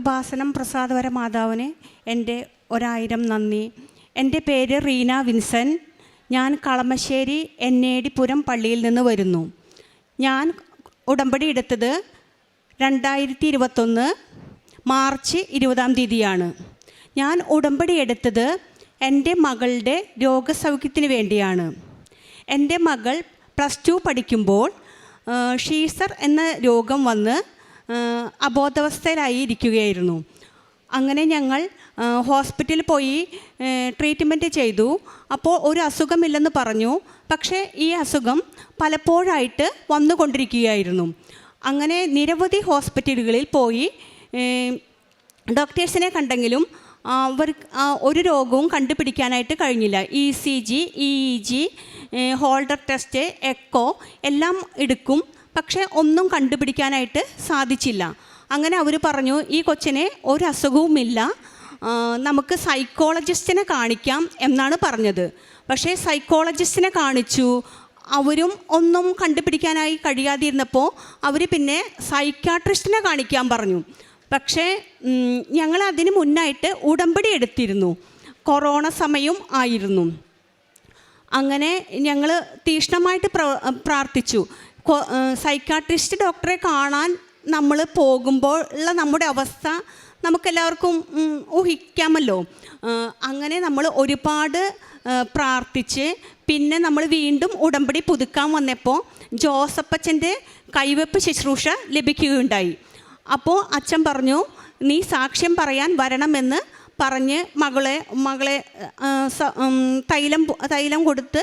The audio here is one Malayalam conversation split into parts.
കൃപാസനം പ്രസാദവര മാതാവിന് എന്റെ ഒരായിരം നന്ദി. എന്റെ പേര് റീന വിൻസൻ. ഞാൻ കളമശ്ശേരി എന്നേടിപുരം പള്ളിയിൽ നിന്ന് വരുന്നു. ഞാൻ ഉടമ്പടി എടുത്തത് രണ്ടായിരത്തി ഇരുപത്തൊന്ന് മാർച്ച് ഇരുപതാം തീയതിയാണ്. ഞാൻ ഉടമ്പടി എടുത്തത് എന്റെ മകളുടെ രോഗസൗഖ്യത്തിന് വേണ്ടിയാണ്. എന്റെ മകൾ പ്ലസ് ടു പഠിക്കുമ്പോൾ ഷീസർ എന്ന രോഗം വന്ന് ആ, അബോധാവസ്ഥയിലായി ഇരിക്കുകയായിരുന്നു അങ്ങനെ ഞങ്ങൾ ഹോസ്പിറ്റലിൽ പോയി ട്രീറ്റ്മെന്റ് ചെയ്തു. അപ്പോൾ ഒരു അസുഖമില്ലെന്ന് പറഞ്ഞു. പക്ഷേ ഈ അസുഖം പലപ്പോഴായിട്ട് വന്നുകൊണ്ടിരിക്കുകയായിരുന്നു. അങ്ങനെ നിരവധി ഹോസ്പിറ്റലുകളിൽ പോയി ഡോക്ടേഴ്സിനെ കണ്ടെങ്കിലും അവർ ഒരു രോഗവും കണ്ടുപിടിക്കാനായിട്ട് കഴിഞ്ഞില്ല. E C G E E G holter test echo എല്ലാം എടുക്കും. പക്ഷേ ഒന്നും കണ്ടുപിടിക്കാനായിട്ട് സാധിച്ചില്ല. അങ്ങനെ അവർ പറഞ്ഞു ഈ കൊച്ചിനെ ഒരു അസുഖവുമില്ല നമുക്ക് സൈക്കോളജിസ്റ്റിനെ കാണിക്കാം എന്നാണ് പറഞ്ഞത്. പക്ഷേ സൈക്കോളജിസ്റ്റിനെ കാണിച്ചു. അവരും ഒന്നും കണ്ടുപിടിക്കാനായി കഴിയാതിരുന്നപ്പോൾ അവർ പിന്നെ സൈക്കാട്രിസ്റ്റിനെ കാണിക്കാൻ പറഞ്ഞു. പക്ഷേ ഞങ്ങൾ അതിന് മുന്നായിട്ട് ഉടമ്പടി എടുത്തിരുന്നു. കൊറോണ സമയം ആയിരുന്നു. അങ്ങനെ ഞങ്ങൾ തീഷ്ണമായിട്ട് പ്ര പ്രാർത്ഥിച്ചു. സൈക്കാട്രിസ്റ്റ് ഡോക്ടറെ കാണാൻ നമ്മൾ പോകുമ്പോൾ ഉള്ള നമ്മുടെ അവസ്ഥ നമുക്കെല്ലാവർക്കും ഊഹിക്കാമല്ലോ. അങ്ങനെ നമ്മൾ ഒരുപാട് പ്രാർത്ഥിച്ച് പിന്നെ നമ്മൾ വീണ്ടും ഉടമ്പടി പുതുക്കാൻ വന്നപ്പോൾ ജോസപ്പച്ചന്റെ കൈവെപ്പ് ശുശ്രൂഷ ലഭിക്കുകയുണ്ടായി. അപ്പോൾ അച്ഛൻ പറഞ്ഞു നീ സാക്ഷ്യം പറയാൻ വരണമെന്ന് പറഞ്ഞ് മകളെ മകളെ തൈലം തൈലം കൊടുത്ത്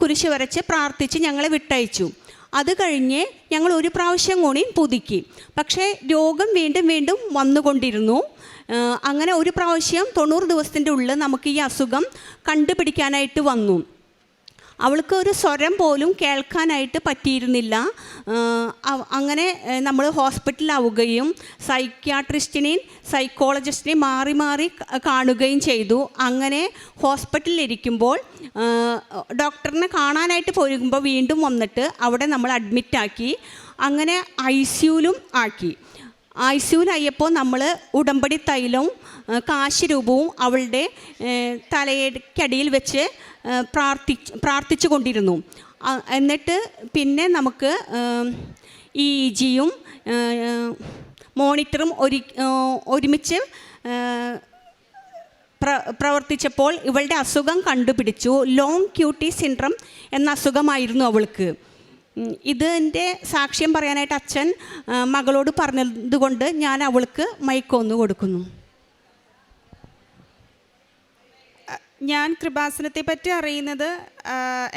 കുരിശ് വരച്ച് പ്രാർത്ഥിച്ച് ഞങ്ങളെ വിട്ടയച്ചു. അത് കഴിഞ്ഞ് ഞങ്ങൾ ഒരു പ്രാവശ്യം കൂടി പുതുക്കി. പക്ഷേ രോഗം വീണ്ടും വീണ്ടും വന്നുകൊണ്ടിരുന്നു. അങ്ങനെ ഒരു പ്രാവശ്യം തൊണ്ണൂറ് ദിവസത്തിന്റെ ഉള്ളിൽ നമുക്ക് ഈ അസുഖം കണ്ടുപിടിക്കാനായിട്ട് വന്നു. അവൾക്ക് ഒരു സ്വരം പോലും കേൾക്കാനായിട്ട് പറ്റിയിരുന്നില്ല. അങ്ങനെ നമ്മൾ ഹോസ്പിറ്റലാവുകയും സൈക്യാട്രിസ്റ്റിനെയും സൈക്കോളജിസ്റ്റിനെയും മാറി മാറി കാണുകയും ചെയ്തു. അങ്ങനെ ഹോസ്പിറ്റലിലിരിക്കുമ്പോൾ ഡോക്ടറിനെ കാണാനായിട്ട് പോരുമ്പോൾ വീണ്ടും വന്നിട്ട് അവിടെ നമ്മൾ അഡ്മിറ്റാക്കി. അങ്ങനെ ഐ സിയുലും ആക്കി. ഐ സിയുലായപ്പോൾ നമ്മൾ ഉടമ്പടി തൈലവും ആ, കാശ് രൂപവും അവളുടെ തലയടിക്കടിയിൽ വെച്ച് പ്രാർത്ഥി പ്രാർത്ഥിച്ചു കൊണ്ടിരുന്നു എന്നിട്ട് പിന്നെ നമുക്ക് ഇ ജിയും മോണിറ്ററും ഒരു ഒരുമിച്ച് പ്ര പ്രവർത്തിച്ചപ്പോൾ ഇവളുടെ അസുഖം കണ്ടുപിടിച്ചു. ലോങ് ക്യൂട്ടി സിൻഡ്രം എന്ന അസുഖമായിരുന്നു അവൾക്ക്. ഇതിന്റെ സാക്ഷ്യം പറയാനായിട്ട് അച്ഛൻ മകളോട് പറഞ്ഞതുകൊണ്ട് ഞാൻ അവൾക്ക് മൈക്കൊന്നു കൊടുക്കുന്നു. ഞാൻ കൃപാസനത്തെ പറ്റി അറിയുന്നത്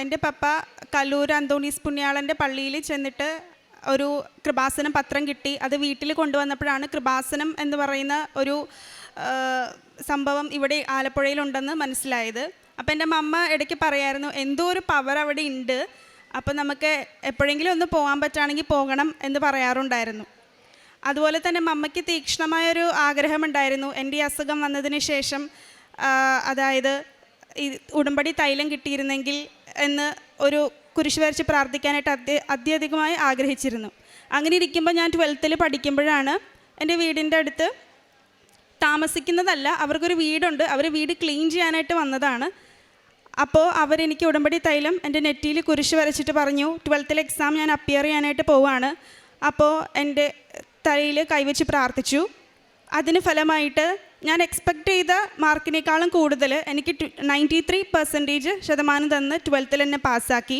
എന്റെ പപ്പ കല്ലൂർ അന്തോണീസ് പുണ്യാളന്റെ പള്ളിയിൽ ചെന്നിട്ട് ഒരു കൃപാസനം പത്രം കിട്ടി. അത് വീട്ടിൽ കൊണ്ടുവന്നപ്പോഴാണ് കൃപാസനം എന്ന് പറയുന്ന ഒരു സംഭവം ഇവിടെ ആലപ്പുഴയിലുണ്ടെന്ന് മനസ്സിലായത്. അപ്പോൾ എന്റെ മമ്മ ഇടയ്ക്ക് പറയായിരുന്നു എന്തോ ഒരു പവർ അവിടെ ഉണ്ട്. അപ്പോൾ നമുക്ക് എപ്പോഴെങ്കിലും ഒന്ന് പോകാൻ പറ്റുകയാണെങ്കിൽ പോകണം എന്ന് പറയാറുണ്ടായിരുന്നു. അതുപോലെ തന്നെ മമ്മയ്ക്ക് തീക്ഷ്ണമായൊരു ആഗ്രഹമുണ്ടായിരുന്നു. എന്റെ അസുഖം വന്നതിന് ശേഷം അതായത് ഈ ഉടമ്പടി തൈലം കിട്ടിയിരുന്നെങ്കിൽ എന്ന് ഒരു കുരിശ് വരച്ച് പ്രാർത്ഥിക്കാനായിട്ട് അത്യ അത്യധികമായി ആഗ്രഹിച്ചിരുന്നു. അങ്ങനെ ഇരിക്കുമ്പോൾ ഞാൻ ട്വൽത്തിൽ പഠിക്കുമ്പോഴാണ് എന്റെ വീടിന്റെ അടുത്ത് താമസിക്കുന്നതല്ല അവർക്കൊരു വീടുണ്ട് അവർ വീട് ക്ലീൻ ചെയ്യാനായിട്ട് വന്നതാണ്. അപ്പോൾ അവരെനിക്ക് ഉടമ്പടി തൈലം എന്റെ നെറ്റിയിൽ കുരിശ് വരച്ചിട്ട് പറഞ്ഞു ട്വൽത്തിൽ എക്സാം ഞാൻ അപ്പിയർ ചെയ്യാനായിട്ട് പോവാണ്. അപ്പോൾ എന്റെ തലയിൽ കൈവച്ച് പ്രാർത്ഥിച്ചു. അതിന് ഫലമായിട്ട് ഞാൻ എക്സ്പെക്റ്റ് ചെയ്ത മാർക്കിനേക്കാളും കൂടുതൽ എനിക്ക് നയന്റി ത്രീ പെർസെന്റേജ് ശതമാനം തന്ന് ട്വൽത്തിൽ എന്നെ പാസ്സാക്കി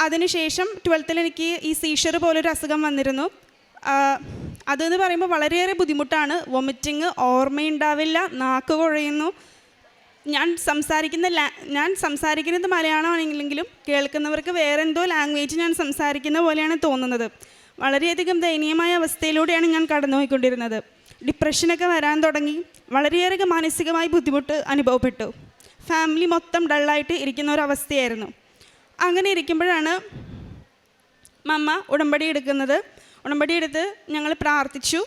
അതിനുശേഷം ട്വൽത്തിൽ എനിക്ക് ഈ സീഷർ പോലൊരു അസുഖം വന്നിരുന്നു. അതെന്ന് പറയുമ്പോൾ വളരെയേറെ ബുദ്ധിമുട്ടാണ്. വൊമിറ്റിങ് ഓർമ്മയുണ്ടാവില്ല നാക്ക് കുഴയുന്നു. ഞാൻ സംസാരിക്കുന്ന ഞാൻ സംസാരിക്കുന്നത് മലയാളമാണെങ്കിലെങ്കിലും കേൾക്കുന്നവർക്ക് വേറെ എന്തോ ലാംഗ്വേജ് ഞാൻ സംസാരിക്കുന്ന പോലെയാണ് തോന്നുന്നത്. വളരെയധികം ദയനീയമായ അവസ്ഥയിലൂടെയാണ് ഞാൻ കടന്നുപോയിക്കൊണ്ടിരുന്നത്. ഡിപ്രഷനൊക്കെ വരാൻ തുടങ്ങി. വളരെയേറെ മാനസികമായി ബുദ്ധിമുട്ട് അനുഭവപ്പെട്ടു. ഫാമിലി മൊത്തം ഡള്ളായിട്ട് ഇരിക്കുന്ന ഒരവസ്ഥയായിരുന്നു അങ്ങനെ ഇരിക്കുമ്പോഴാണ് മമ്മ ഉടമ്പടി എടുക്കുന്നത്. ഉടമ്പടി എടുത്ത് ഞങ്ങൾ പ്രാർത്ഥിച്ചു.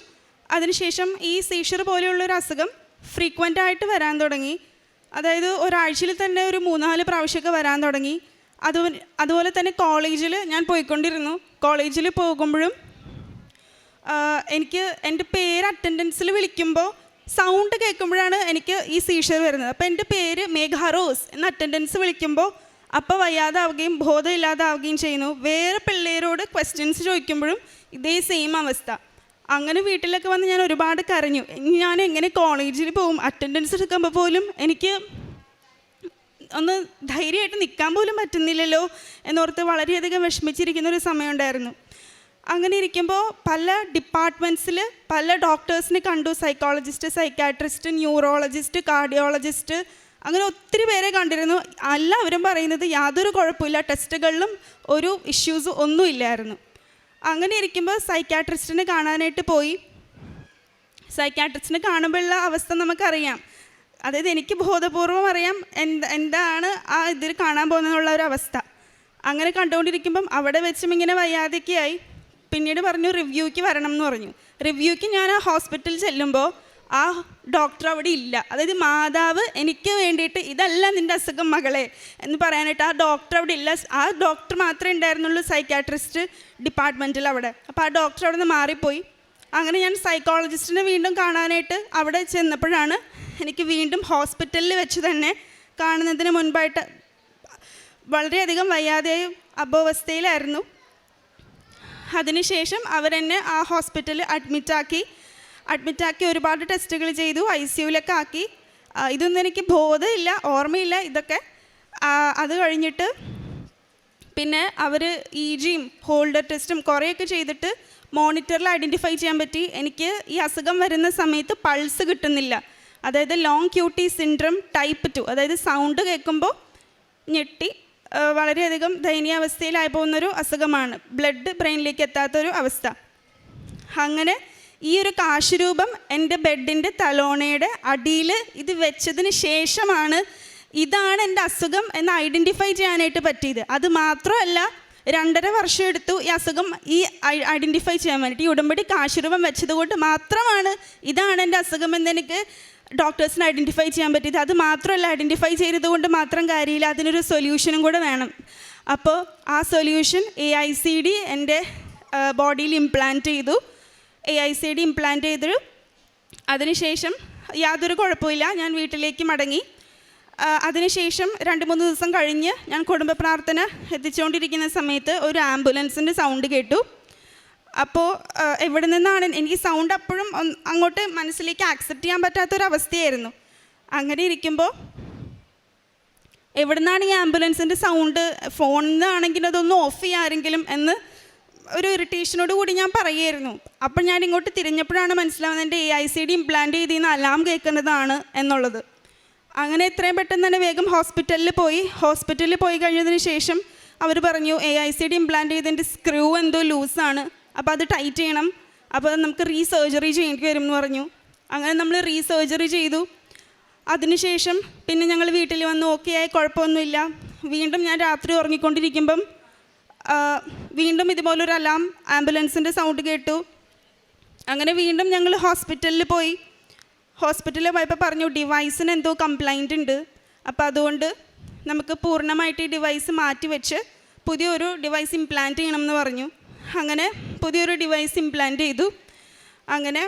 അതിനുശേഷം ഈ സീഷർ പോലെയുള്ളൊരു അസുഖം ഫ്രീക്വന്റ് ആയിട്ട് വരാൻ തുടങ്ങി. അതായത് ഒരാഴ്ചയിൽ തന്നെ ഒരു മൂന്നാൽ പ്രാവശ്യമൊക്കെ വരാൻ തുടങ്ങി. അത് അതുപോലെ തന്നെ കോളേജിൽ ഞാൻ പോയിക്കൊണ്ടിരുന്നു. കോളേജിൽ പോകുമ്പോഴും എനിക്ക് എന്റെ പേര് അറ്റൻഡൻസിൽ വിളിക്കുമ്പോൾ സൗണ്ട് കേൾക്കുമ്പോഴാണ് എനിക്ക് ഈ സീഷർ വരുന്നത്. അപ്പോൾ എന്റെ പേര് മേഘ റോസ് എന്ന് അറ്റൻഡൻസ് വിളിക്കുമ്പോൾ അപ്പോൾ വയ്യാതാവുകയും ബോധമില്ലാതാവുകയും ചെയ്യുന്നു. വേറെ പിള്ളേരോട് ക്വസ്റ്റ്യൻസ് ചോദിക്കുമ്പോഴും ഇതേ സെയിം അവസ്ഥ. അങ്ങനെ വീട്ടിലൊക്കെ വന്ന് ഞാൻ ഒരുപാട് കരഞ്ഞു. ഞാൻ എങ്ങനെ കോളേജിൽ പോകും? അറ്റൻഡൻസ് എടുക്കുമ്പോൾ പോലും എനിക്ക് ഒന്ന് ധൈര്യമായിട്ട് നിൽക്കാൻ പോലും പറ്റുന്നില്ലല്ലോ എന്നോർത്ത് വളരെയധികം വിഷമിച്ചിരിക്കുന്ന ഒരു സമയമുണ്ടായിരുന്നു അങ്ങനെ ഇരിക്കുമ്പോൾ പല ഡിപ്പാർട്ട്മെന്റ്സിൽ പല ഡോക്ടേഴ്സിനെ കണ്ടു. സൈക്കോളജിസ്റ്റ് സൈക്കാട്രിസ്റ്റ് ന്യൂറോളജിസ്റ്റ് കാർഡിയോളജിസ്റ്റ് അങ്ങനെ ഒത്തിരി പേരെ കണ്ടിരുന്നു. എല്ലാവരും പറയുന്നത് യാതൊരു കുഴപ്പമില്ല ടെസ്റ്റുകളിലും ഒരു ഇഷ്യൂസ് ഒന്നുമില്ലായിരുന്നു അങ്ങനെ ഇരിക്കുമ്പോൾ സൈക്കാട്രിസ്റ്റിനെ കാണാനായിട്ട് പോയി. സൈക്കാട്രിസ്റ്റിനെ കാണുമ്പോഴുള്ള അവസ്ഥ നമുക്കറിയാം. അതായത് എനിക്ക് ബോധപൂർവം അറിയാം എന്ത് എന്താണ് ആ ഇതിൽ കാണാൻ പോകുന്നതെന്നുള്ള ഒരു അവസ്ഥ. അങ്ങനെ കണ്ടുകൊണ്ടിരിക്കുമ്പം അവിടെ വെച്ചും ഇങ്ങനെ വയ്യാതൊക്കെയായി പിന്നീട് പറഞ്ഞു റിവ്യൂക്ക് വരണം എന്ന് പറഞ്ഞു. റിവ്യൂക്ക് ഞാൻ ആ ഹോസ്പിറ്റലിൽ ചെല്ലുമ്പോൾ ആ ഡോക്ടർ അവിടെ ഇല്ല. അതായത് മാതാവ് എനിക്ക് വേണ്ടിയിട്ട് ഇതല്ല നിന്റെ അസുഖം മകളെ എന്ന് പറയാനായിട്ട് ആ ഡോക്ടർ അവിടെ ഇല്ല. ആ ഡോക്ടർ മാത്രമേ ഉണ്ടായിരുന്നുള്ളൂ സൈക്കാട്രിസ്റ്റ് ഡിപ്പാർട്ട്മെന്റിൽ അവിടെ. അപ്പോൾ ആ ഡോക്ടർ അവിടെ നിന്ന് മാറിപ്പോയി. അങ്ങനെ ഞാൻ സൈക്കോളജിസ്റ്റിനെ വീണ്ടും കാണാനായിട്ട് അവിടെ ചെന്നപ്പോഴാണ് എനിക്ക് വീണ്ടും ഹോസ്പിറ്റലിൽ വെച്ച് തന്നെ കാണുന്നതിന് മുൻപായിട്ട് വളരെയധികം വയ്യാതെയും അബോവസ്ഥയിലായിരുന്നു. അതിനുശേഷം അവരെന്നെ ആ ഹോസ്പിറ്റലിൽ അഡ്മിറ്റാക്കി അഡ്മിറ്റാക്കി ഒരുപാട് ടെസ്റ്റുകൾ ചെയ്തു ഐ സിയുലൊക്കെ ആക്കി. ഇതൊന്നും എനിക്ക് ബോധമില്ല ഓർമ്മയില്ല ഇതൊക്കെ. അത് കഴിഞ്ഞിട്ട് പിന്നെ അവർ ഇ ജിയും ഹോൾഡർ ടെസ്റ്റും കുറേയൊക്കെ ചെയ്തിട്ട് മോണിറ്ററിൽ ഐഡന്റിഫൈ ചെയ്യാൻ പറ്റി. എനിക്ക് ഈ അസുഖം വരുന്ന സമയത്ത് പൾസ് കിട്ടുന്നില്ല. അതായത് long QT syndrome type two അതായത് സൗണ്ട് കേൾക്കുമ്പോൾ ഞെട്ടി വളരെയധികം ദയനീയാവസ്ഥയിലായി പോകുന്നൊരു അസുഖമാണ്. ബ്ലഡ് ബ്രെയിനിലേക്ക് എത്താത്തൊരു അവസ്ഥ. അങ്ങനെ ഈ ഒരു കാശുരൂപം എന്റെ ബെഡിന്റെ തലോണയുടെ അടിയിൽ ഇത് വെച്ചതിന് ശേഷമാണ് ഇതാണ് എന്റെ അസുഖം എന്ന് ഐഡന്റിഫൈ ചെയ്യാനായിട്ട് പറ്റിയത്. അത് മാത്രമല്ല രണ്ടര വർഷം എടുത്തു ഈ അസുഖം ഈ ഐഡന്റിഫൈ ചെയ്യാൻ വേണ്ടിയിട്ട് ഈ ഉടമ്പടി കാശുരൂപം വെച്ചത് കൊണ്ട് മാത്രമാണ് ഇതാണ് എന്റെ അസുഖം എന്ന് എനിക്ക് ഡോക്ടേഴ്സിന് ഐഡന്റിഫൈ ചെയ്യാൻ പറ്റിയത്. അത് മാത്രമല്ല ഐഡന്റിഫൈ ചെയ്തതുകൊണ്ട് മാത്രം കാര്യമില്ല. അതിനൊരു സൊല്യൂഷനും കൂടെ വേണം. അപ്പോൾ ആ solution A I C D എന്റെ ബോഡിയിൽ ഇംപ്ലാന്റ് ചെയ്തു. A I C D implant ചെയ്തു അതിനുശേഷം യാതൊരു കുഴപ്പമില്ല ഞാൻ വീട്ടിലേക്ക് മടങ്ങി. അതിനുശേഷം രണ്ട് മൂന്ന് ദിവസം കഴിഞ്ഞ് ഞാൻ കുടുംബ പ്രാർത്ഥന എത്തിച്ചുകൊണ്ടിരിക്കുന്ന സമയത്ത് ഒരു ആംബുലൻസിന്റെ സൗണ്ട് കേട്ടു. അപ്പോൾ എവിടെ നിന്നാണ്? എനിക്ക് സൗണ്ട് അപ്പോഴും അങ്ങോട്ട് മനസ്സിലേക്ക് ആക്സെപ്റ്റ് ചെയ്യാൻ പറ്റാത്തൊരവസ്ഥയായിരുന്നു. അങ്ങനെ ഇരിക്കുമ്പോൾ എവിടെ നിന്നാണ് ഈ ആംബുലൻസിന്റെ സൗണ്ട് ഫോണിൽ നിന്നാണെങ്കിൽ അതൊന്ന് ഓഫ് ചെയ്യാരെങ്കിലും എന്ന് ഒരു ഇറിറ്റേഷനോട് കൂടി ഞാൻ പറയുമായിരുന്നു അപ്പോൾ ഞാൻ ഇങ്ങോട്ട് തിരിഞ്ഞപ്പോഴാണ് മനസ്സിലാവുന്നത് എന്റെ A I C D implant ചെയ്തിന്ന് alarm കേൾക്കുന്നതാണ് എന്നുള്ളത്. അങ്ങനെ എത്രയും പെട്ടെന്ന് തന്നെ വേഗം ഹോസ്പിറ്റലിൽ പോയി. ഹോസ്പിറ്റലിൽ പോയി കഴിഞ്ഞതിന് ശേഷം അവർ പറഞ്ഞു A I C D implant ചെയ്തതിന്റെ സ്ക്രൂ എന്തോ ലൂസാണ് അപ്പോൾ അത് ടൈറ്റ് ചെയ്യണം. അപ്പോൾ നമുക്ക് റീസർജറി ചെയ്യേണ്ടി വരും എന്ന് പറഞ്ഞു. അങ്ങനെ നമ്മൾ റീസർജറി ചെയ്തു. അതിനുശേഷം പിന്നെ ഞങ്ങൾ വീട്ടിൽ വന്ന് ഓക്കെ ആയി കുഴപ്പമൊന്നുമില്ല. വീണ്ടും ഞാൻ രാത്രി ഉറങ്ങിക്കൊണ്ടിരിക്കുമ്പം വീണ്ടും ഇതുപോലൊരു അലാം ആംബുലൻസിന്റെ സൗണ്ട് കേട്ടു. അങ്ങനെ വീണ്ടും ഞങ്ങൾ ഹോസ്പിറ്റലിൽ പോയി. ഹോസ്പിറ്റലിൽ പോയപ്പോൾ പറഞ്ഞു ഡിവൈസിന് എന്തോ കംപ്ലൈന്റ് ഉണ്ട്. അപ്പോൾ അതുകൊണ്ട് നമുക്ക് പൂർണമായിട്ട് ഈ ഡിവൈസ് മാറ്റി വെച്ച് പുതിയൊരു ഡിവൈസ് ഇംപ്ലാന്റ് ചെയ്യണം എന്ന് പറഞ്ഞു. അങ്ങനെ പുതിയൊരു ഡിവൈസ് ഇംപ്ലാന്റ് ചെയ്തു. അങ്ങനെ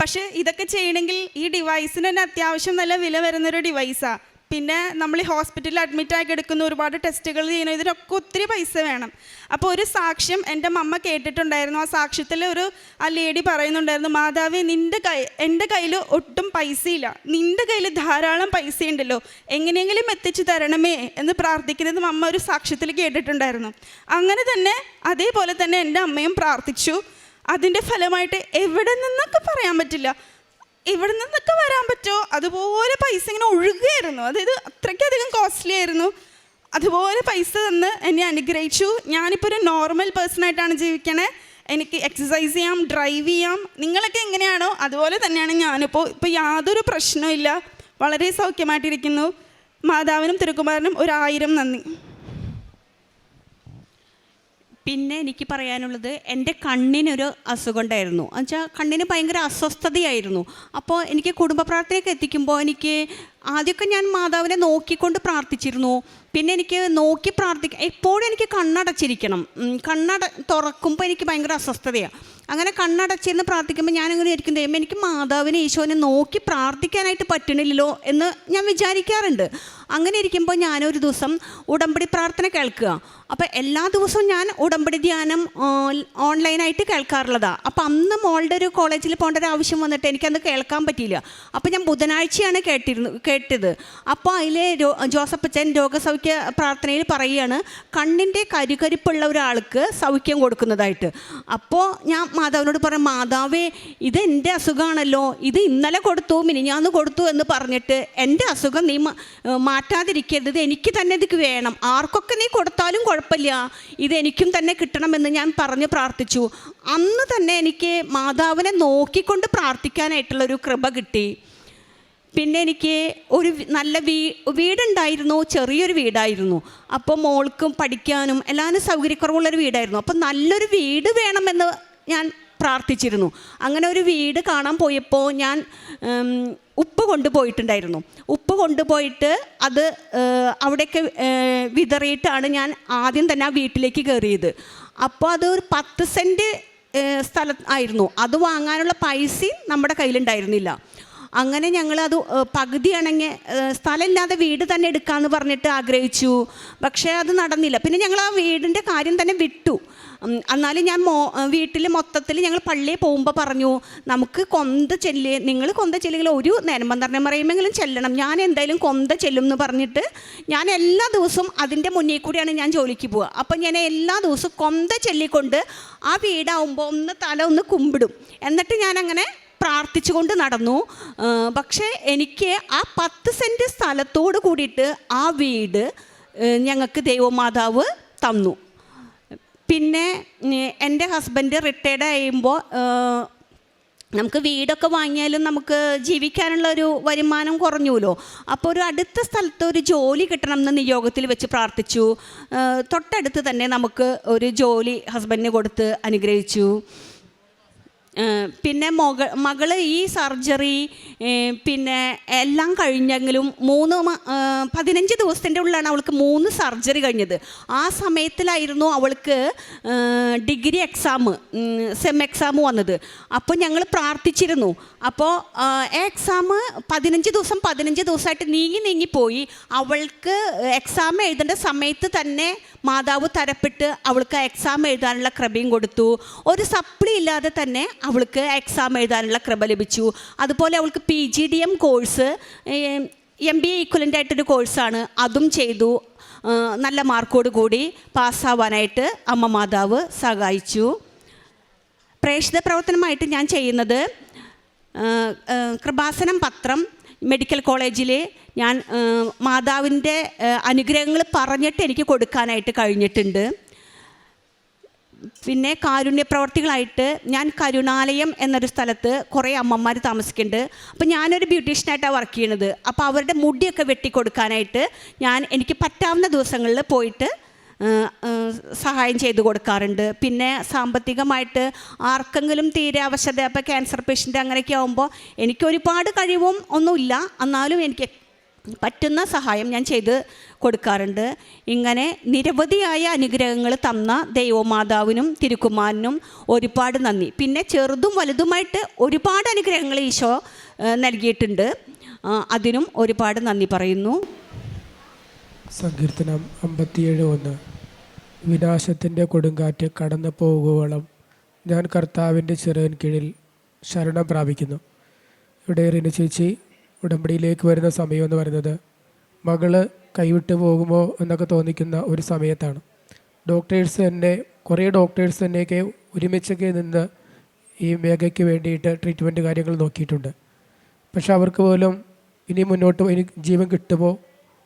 പക്ഷേ ഇതൊക്കെ ചെയ്യണമെങ്കിൽ ഈ ഡിവൈസിന് തന്നെ അത്യാവശ്യം നല്ല വില വരുന്നൊരു ഡിവൈസാണ് പിന്നെ നമ്മൾ ഈ ഹോസ്പിറ്റലിൽ അഡ്മിറ്റ് ആക്കി എടുക്കുന്ന ഒരുപാട് ടെസ്റ്റുകൾ ചെയ്യണം ഇതിനൊക്കെ ഒത്തിരി പൈസ വേണം. അപ്പോൾ ഒരു സാക്ഷ്യം എന്റെ മമ്മ കേട്ടിട്ടുണ്ടായിരുന്നു. ആ സാക്ഷ്യത്തിൽ ഒരു ആ ലേഡി പറയുന്നുണ്ടായിരുന്നു മാതാവ് നിന്റെ കൈ എന്റെ കയ്യിൽ ഒട്ടും പൈസയില്ല. നിന്റെ കയ്യിൽ ധാരാളം പൈസ ഉണ്ടല്ലോ എങ്ങനെയെങ്കിലും എത്തിച്ചു തരണമേ എന്ന് പ്രാർത്ഥിക്കുന്നത് മമ്മ ഒരു സാക്ഷ്യത്തിൽ കേട്ടിട്ടുണ്ടായിരുന്നു. അങ്ങനെ തന്നെ അതേപോലെ തന്നെ എന്റെ അമ്മയും പ്രാർത്ഥിച്ചു. അതിന്റെ ഫലമായിട്ട് എവിടെ നിന്നൊക്കെ പറയാൻ പറ്റില്ല. എവിടെ നിന്നൊക്കെ വരാൻ പറ്റുമോ? അതുപോലെ പൈസ ഇങ്ങനെ ഒഴുകുകയായിരുന്നു. അതായത് അത്രയ്ക്കധികം കോസ്റ്റ്ലി ആയിരുന്നു. അതുപോലെ പൈസ തന്ന് എന്നെ അനുഗ്രഹിച്ചു. ഞാനിപ്പോൾ ഒരു നോർമൽ പേഴ്സണായിട്ടാണ് ജീവിക്കണേ. എനിക്ക് എക്സസൈസ് ചെയ്യാം ഡ്രൈവ് ചെയ്യാം. നിങ്ങളൊക്കെ എങ്ങനെയാണോ? അതുപോലെ തന്നെയാണ് ഞാനിപ്പോൾ ഇപ്പോൾ യാതൊരു പ്രശ്നവും വളരെ സൗഖ്യമായിട്ടിരിക്കുന്നു. മാതാവിനും തിരുക്കുമാരനും ഒരായിരം നന്ദി. പിന്നെ എനിക്ക് പറയാനുള്ളത് എന്റെ കണ്ണിനൊരു അസുഖം ഉണ്ടായിരുന്നു എന്നുവെച്ചാൽ കണ്ണിന് ഭയങ്കര അസ്വസ്ഥതയായിരുന്നു. അപ്പോൾ എനിക്ക് കുടുംബ പ്രാർത്ഥനയൊക്കെ എത്തിക്കുമ്പോൾ എനിക്ക് ആദ്യമൊക്കെ ഞാൻ മാതാവിനെ നോക്കിക്കൊണ്ട് പ്രാർത്ഥിച്ചിരുന്നു. പിന്നെ എനിക്ക് നോക്കി പ്രാർത്ഥിക്കാം എപ്പോഴും എനിക്ക് കണ്ണടച്ചിരിക്കണം. കണ്ണട തുറക്കുമ്പോൾ എനിക്ക് ഭയങ്കര അസ്വസ്ഥതയാണ് അങ്ങനെ കണ്ണടച്ചിരുന്ന് പ്രാർത്ഥിക്കുമ്പോൾ ഞാനിങ്ങനെ ഇരിക്കും ദൈവം എനിക്ക് മാതാവിനെ ഈശോനെ നോക്കി പ്രാർത്ഥിക്കാനായിട്ട് പറ്റണില്ലല്ലോ എന്ന് ഞാൻ വിചാരിക്കാറുണ്ട്. അങ്ങനെ ഇരിക്കുമ്പോൾ ഞാനൊരു ദിവസം ഉടമ്പടി പ്രാർത്ഥന കേൾക്കുക. അപ്പോൾ എല്ലാ ദിവസവും ഞാൻ ഉടമ്പടി ധ്യാനം ഓൺലൈനായിട്ട് കേൾക്കാറുള്ളതാണ് അപ്പോൾ അന്ന് മോളുടെ ഒരു കോളേജിൽ പോകേണ്ട ഒരു ആവശ്യം വന്നിട്ട് എനിക്കന്ന് കേൾക്കാൻ പറ്റിയില്ല. അപ്പോൾ ഞാൻ ബുധനാഴ്ചയാണ് കേട്ടിരുന്നു കേട്ടത്. അപ്പോൾ അതിലെ ജോസഫ് അച്ഛൻ രോഗസൗഖ്യ പ്രാർത്ഥനയിൽ പറയുകയാണ് കണ്ണിന്റെ കരുകരിപ്പുള്ള ഒരാൾക്ക് സൗഖ്യം കൊടുക്കുന്നതായിട്ട്. അപ്പോൾ ഞാൻ മാതാവിനോട് പറഞ്ഞു മാതാവേ ഇത് എന്റെ അസുഖമാണല്ലോ. ഇത് ഇന്നലെ കൊടുത്തു മിനിഞ്ഞാന്ന് കൊടുത്തു എന്ന് പറഞ്ഞിട്ട് എന്റെ അസുഖം നീ മാറ്റാതിരിക്കരുത്. എനിക്ക് തന്നെ ഇത് വേണം. ആർക്കൊക്കെ നീ കൊടുത്താലും കുഴപ്പമില്ല. ഇത് എനിക്കും തന്നെ കിട്ടണമെന്ന് ഞാൻ പറഞ്ഞ് പ്രാർത്ഥിച്ചു. അന്ന് തന്നെ എനിക്ക് മാതാവിനെ നോക്കിക്കൊണ്ട് പ്രാർത്ഥിക്കാനായിട്ടുള്ളൊരു കൃപ കിട്ടി. പിന്നെ എനിക്ക് ഒരു നല്ല വീ വീടുണ്ടായിരുന്നു ചെറിയൊരു വീടായിരുന്നു. അപ്പോൾ മോൾക്കും പഠിക്കാനും എല്ലാവരും സൗകര്യക്കുറവുള്ളൊരു വീടായിരുന്നു. അപ്പോൾ നല്ലൊരു വീട് വേണമെന്ന് ഞാൻ പ്രാർത്ഥിച്ചിരുന്നു. അങ്ങനെ ഒരു വീട് കാണാൻ പോയപ്പോൾ ഞാൻ ഉപ്പ് കൊണ്ടുപോയിട്ടുണ്ടായിരുന്നു. ഉപ്പ് കൊണ്ടുപോയിട്ട് അത് അവിടെയൊക്കെ വിതറിയിട്ടാണ് ഞാൻ ആദ്യം തന്നെ ആ വീട്ടിലേക്ക് കയറിയത്. അപ്പോൾ അത് ഒരു പത്ത് സെന്റ് സ്ഥലം ആയിരുന്നു. അത് വാങ്ങാനുള്ള പൈസയും നമ്മുടെ കയ്യിലുണ്ടായിരുന്നില്ല. അങ്ങനെ ഞങ്ങൾ അത് പകുതിയാണെങ്കിൽ സ്ഥലമില്ലാതെ വീട് തന്നെ എടുക്കാമെന്ന് പറഞ്ഞിട്ട് ആഗ്രഹിച്ചു. പക്ഷേ അത് നടന്നില്ല. പിന്നെ ഞങ്ങൾ ആ വീടിന്റെ കാര്യം തന്നെ വിട്ടു. എന്നാലും ഞാൻ മോ വീട്ടിൽ മൊത്തത്തിൽ ഞങ്ങൾ പള്ളിയിൽ പോകുമ്പോൾ പറഞ്ഞു നമുക്ക് കൊന്ത ചെല്ല് നിങ്ങൾ കൊന്ത ചെല്ലുകൾ ഒരു നേരം നേരമ്പന്തറിനെ പറയുമെങ്കിലും ചെല്ലണം. ഞാൻ എന്തായാലും കൊന്ത ചെല്ലും എന്ന് പറഞ്ഞിട്ട് ഞാൻ എല്ലാ ദിവസവും അതിന്റെ മുന്നിൽ കൂടിയാണ് ഞാൻ ജോലിക്ക് പോവുക. അപ്പം ഞാൻ എല്ലാ ദിവസവും കൊന്ത ചെല്ലിക്കൊണ്ട് ആ വീടാവുമ്പോൾ ഒന്ന് തല ഒന്ന് കുമ്പിടും. എന്നിട്ട് ഞാനങ്ങനെ പ്രാർത്ഥിച്ചുകൊണ്ട് നടന്നു. പക്ഷേ എനിക്ക് ആ പത്ത് സെന്റ് സ്ഥലത്തോട് കൂടിയിട്ട് ആ വീട് ഞങ്ങൾക്ക് ദൈവമാതാവ് തന്നു. പിന്നെ എന്റെ ഹസ്ബൻഡ് റിട്ടയർഡ് ആയുമ്പോൾ നമുക്ക് വീടൊക്കെ വാങ്ങിയാലും നമുക്ക് ജീവിക്കാനുള്ള ഒരു വരുമാനം കുറഞ്ഞുല്ലോ അപ്പോൾ ഒരു അടുത്ത സ്ഥലത്ത് ഒരു ജോലി കിട്ടണം എന്ന് നിയോഗത്തിൽ വെച്ച് പ്രാർത്ഥിച്ചു. തൊട്ടടുത്ത് തന്നെ നമുക്ക് ഒരു ജോലി ഹസ്ബൻഡിന് കൊടുത്ത് അനുഗ്രഹിച്ചു. പിന്നെ മകൾ മകൾ ഈ സർജറി പിന്നെ എല്ലാം കഴിഞ്ഞെങ്കിലും മൂന്ന് പതിനഞ്ച് ദിവസത്തിന്റെ ഉള്ളിലാണ് അവൾക്ക് മൂന്ന് സർജറി കഴിഞ്ഞത്. ആ സമയത്തിലായിരുന്നു അവൾക്ക് ഡിഗ്രി എക്സാം സെം എക്സാം വന്നത്. അപ്പോൾ ഞങ്ങൾ പ്രാർത്ഥിച്ചിരുന്നു. അപ്പോൾ എക്സാം പതിനഞ്ച് ദിവസം പതിനഞ്ച് ദിവസമായിട്ട് നീങ്ങി നീങ്ങിപ്പോയി അവൾക്ക് എക്സാം എഴുതേണ്ട സമയത്ത് തന്നെ മാതാവ് തരപ്പെട്ട് അവൾക്ക് എക്സാം എഴുതാനുള്ള ക്രമയും കൊടുത്തു. ഒരു സപ്ലി ഇല്ലാതെ തന്നെ അവൾക്ക് എക്സാം എഴുതാനുള്ള കൃപ ലഭിച്ചു. അതുപോലെ അവൾക്ക് P G D M course M B A equivalent ആയിട്ടൊരു കോഴ്സാണ് അതും ചെയ്തു. നല്ല മാർക്കോട് കൂടി പാസ്സാവാനായിട്ട് അമ്മ മാതാവ് സഹായിച്ചു. പ്രേക്ഷിത പ്രവർത്തനമായിട്ട് ഞാൻ ചെയ്യുന്നത് കൃപാസനം പത്രം മെഡിക്കൽ കോളേജിൽ ഞാൻ മാതാവിന്റെ അനുഗ്രഹങ്ങൾ പറഞ്ഞിട്ട് എനിക്ക് കൊടുക്കാനായിട്ട് കഴിഞ്ഞിട്ടുണ്ട്. പിന്നെ കാരുണ്യ പ്രവർത്തികളായിട്ട് ഞാൻ കരുണാലയം എന്നൊരു സ്ഥലത്ത് കുറേ അമ്മമാർ താമസിക്കുന്നുണ്ട്. അപ്പോൾ ഞാനൊരു ബ്യൂട്ടീഷ്യനായിട്ടാണ് വർക്ക് ചെയ്യണത് അപ്പോൾ അവരുടെ മുടിയൊക്കെ വെട്ടിക്കൊടുക്കാനായിട്ട് ഞാൻ എനിക്ക് പറ്റാവുന്ന ദിവസങ്ങളിൽ പോയിട്ട് സഹായം ചെയ്തു കൊടുക്കാറുണ്ട്. പിന്നെ സാമ്പത്തികമായിട്ട് ആർക്കെങ്കിലും തീരെ അവശത അപ്പോൾ ക്യാൻസർ പേഷ്യന്റ് അങ്ങനെയൊക്കെ ആകുമ്പോൾ എനിക്ക് ഒരുപാട് കഴിവും ഒന്നുമില്ല. എന്നാലും എനിക്ക് പറ്റുന്ന സഹായം ഞാൻ ചെയ്ത് കൊടുക്കാറുണ്ട്. ഇങ്ങനെ നിരവധിയായ അനുഗ്രഹങ്ങൾ തന്ന ദൈവമാതാവിനും തിരുക്കുമാരനും ഒരുപാട് നന്ദി. പിന്നെ ചെറുതും വലുതുമായിട്ട് ഒരുപാട് അനുഗ്രഹങ്ങൾ ഈശോ നൽകിയിട്ടുണ്ട്. അതിനും ഒരുപാട് നന്ദി പറയുന്നു. സങ്കീർത്തനം അമ്പത്തിയേഴ് ഒന്ന്. വിനാശത്തിന്റെ കൊടുങ്കാറ്റ് കടന്നു പോകുവോളം ഞാൻ കർത്താവിന്റെ ചെറിയൻ കീഴിൽ ശരണം പ്രാപിക്കുന്നു. ഇവിടെ റിനു ചേച്ചി ഉടമ്പടിയിലേക്ക് വരുന്ന സമയം എന്ന് പറയുന്നത് മകൾ കൈവിട്ട് പോകുമോ എന്നൊക്കെ തോന്നിക്കുന്ന ഒരു സമയത്താണ്. ഡോക്ടേഴ്സ് തന്നെ കുറേ ഡോക്ടേഴ്സ് തന്നെയൊക്കെ ഒരുമിച്ചൊക്കെ നിന്ന് ഈ മേഘയ്ക്ക് വേണ്ടിയിട്ട് ട്രീറ്റ്മെന്റ് കാര്യങ്ങൾ നോക്കിയിട്ടുണ്ട്. പക്ഷെ അവർക്ക് പോലും ഇനി മുന്നോട്ട് ഇനി ജീവൻ കിട്ടുമോ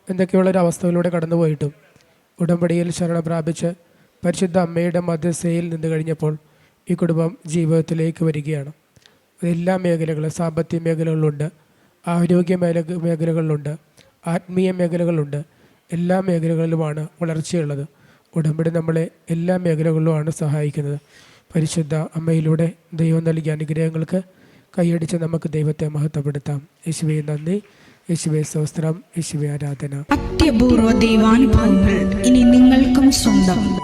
എന്നൊക്കെയുള്ളൊരു അവസ്ഥയിലൂടെ കടന്നുപോയിട്ടും ഉടമ്പടിയിൽ ശരണം പ്രാപിച്ച് പരിശുദ്ധ അമ്മയുടെ മധ്യസ്ഥയിൽ നിന്ന് കഴിഞ്ഞപ്പോൾ ഈ കുടുംബം ജീവിതത്തിലേക്ക് വരികയാണ്. എല്ലാ മേഖലകളും സാമ്പത്തിക മേഖലകളിലുണ്ട്. ആരോഗ്യ മേഖല മേഖലകളിലുണ്ട്. ആത്മീയ മേഖലകളുണ്ട് എല്ലാ മേഖലകളിലുമാണ് വളർച്ചയുള്ളത്. ഉടമ്പടി നമ്മളെ എല്ലാ മേഖലകളിലുമാണ് സഹായിക്കുന്നത്. പരിശുദ്ധ അമ്മയിലൂടെ ദൈവം നൽകിയ അനുഗ്രഹങ്ങൾക്ക് കൈയടിച്ച് നമുക്ക് ദൈവത്തെ മഹത്വപ്പെടുത്താം. യേശുവെ നന്ദി. യേശുവെ സ്വസ്ത്രം യേശുവെ ആരാധന. അത്യപൂർവ ദൈവാനുഭവങ്ങൾ ഇനി നിങ്ങൾക്കും സ്വന്തം.